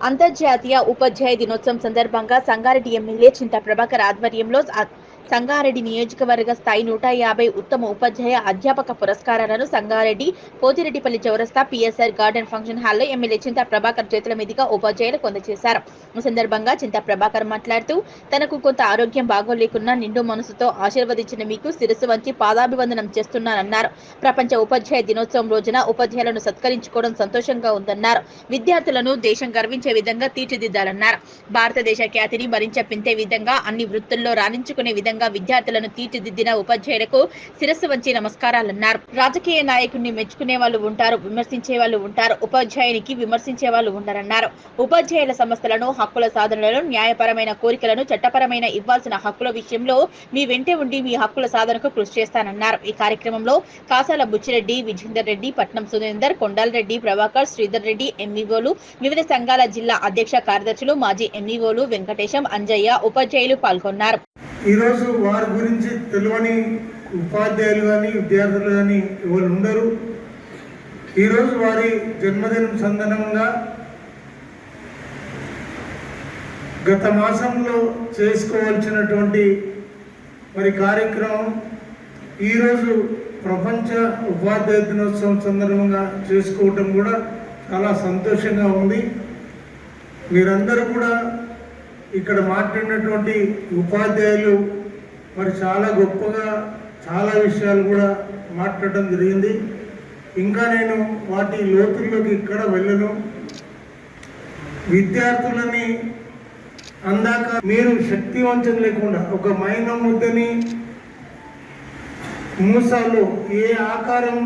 అంతర్జాతీయ ఉపాధ్యాయ దినోత్సవం సందర్భంగా సంగారెడ్డి ఎమ్మెల్యే చింత ప్రభాకర్ ఆధ్వర్యంలో సంగారెడ్డి నియోజకవర్గ స్థాయి నూట యాభై ఉత్తమ ఉపాధ్యాయ అధ్యాపక పురస్కారాలను సంగారెడ్డి పోతిరెడ్డిపల్లి చౌరస్తా పిఎస్ఆర్ గార్డెన్ ఫంక్షన్ హాల్లో ఎమ్మెల్యే చింత ప్రభాకర్ చేతుల మీదుగా ఉపాధ్యాయులకు అందజేశారు. ఈ సందర్భంగా చింత ప్రభాకర్ మాట్లాడుతూ తనకు కొంత ఆరోగ్యం బాగోలేకున్నా నిండు మనసుతో ఆశీర్వదించిన మీకు శిరస్సు వంచి పాదాభివందనం చేస్తున్నానన్నారు. ప్రపంచ ఉపాధ్యాయ దినోత్సవం రోజున ఉపాధ్యాయులను సత్కరించుకోవడం సంతోషంగా ఉందన్నారు. విద్యార్థులను దేశం గర్వించే విధంగా తీర్చిదిద్దాలన్నారు. భారతదేశ ఖ్యాతిని మరింత పెంచే విధంగా అన్ని వృత్తుల్లో రాణించుకునే విధంగా విద్యార్థులను తీర్చిదిద్దిన ఉపాధ్యాయులకు శిరస్సు వంచి నమస్కారాలన్నారు. రాజకీయ నాయకుడిని మెచ్చుకునే వాళ్ళు ఉంటారు విమర్శించే వాళ్ళు ఉంటారు ఉపాధ్యాయునికి విమర్శించే వాళ్ళు ఉండరన్నారు. ఉపాధ్యాయుల సమస్యలను హక్కుల సాధనలను న్యాయపరమైన కోరికలను చట్టపరమైన ఇవ్వాల్సిన హక్కుల విషయంలో మీ వెంటే ఉండి మీ హక్కుల సాధనకు కృషి చేస్తానన్నారు. ఈ కార్యక్రమంలో కాసాల బుచ్చిరెడ్డి విజేందర్ రెడ్డి పట్నం సురేందర్ కొండాలరెడ్డి ప్రభాకర్ శ్రీధర్ రెడ్డి ఎంఈఓలు వివిధ సంఘాల జిల్లా అధ్యక్ష కార్యదర్శులు మాజీ ఎంఈఓలు వెంకటేశం అంజయ్య ఉపాధ్యాయులు పాల్గొన్నారు. ఈరోజు వారి గురించి తెలియని ఉపాధ్యాయులు కానీ విద్యార్థులు కానీ ఎవరు ఉండరు. ఈరోజు వారి జన్మదినం సందర్భంగా గత మాసంలో చేసుకోవాల్సినటువంటి మరి కార్యక్రమం ఈరోజు ప్రపంచ ఉపాధ్యాయ దినోత్సవం సందర్భంగా చేసుకోవటం కూడా చాలా సంతోషంగా ఉంది. మీరందరూ కూడా ఇక్కడ మాట్లాడినటువంటి ఉపాధ్యాయులు మరి చాలా గొప్పగా చాలా విషయాలు కూడా మాట్లాడటం జరిగింది. ఇంకా నేను వాటి లోతుల్లోకి ఇక్కడ వెళ్ళను. విద్యార్థులని అందాక మీరు శక్తివంచం లేకుండా ఒక మైనం ముద్దని మూసాలో ఏ ఆకారం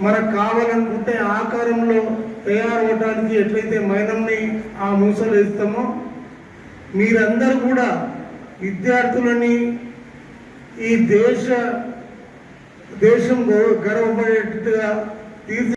మనకు కావాలనుకుంటే ఆకారంలో తయారవడానికి ఎట్లయితే మైనంని ఆ మూసలు ఇస్తామో మీరందరూ కూడా విద్యార్థులని ఈ దేశ దేశం గౌ- గర్వపడేట్టుగా తీర్చి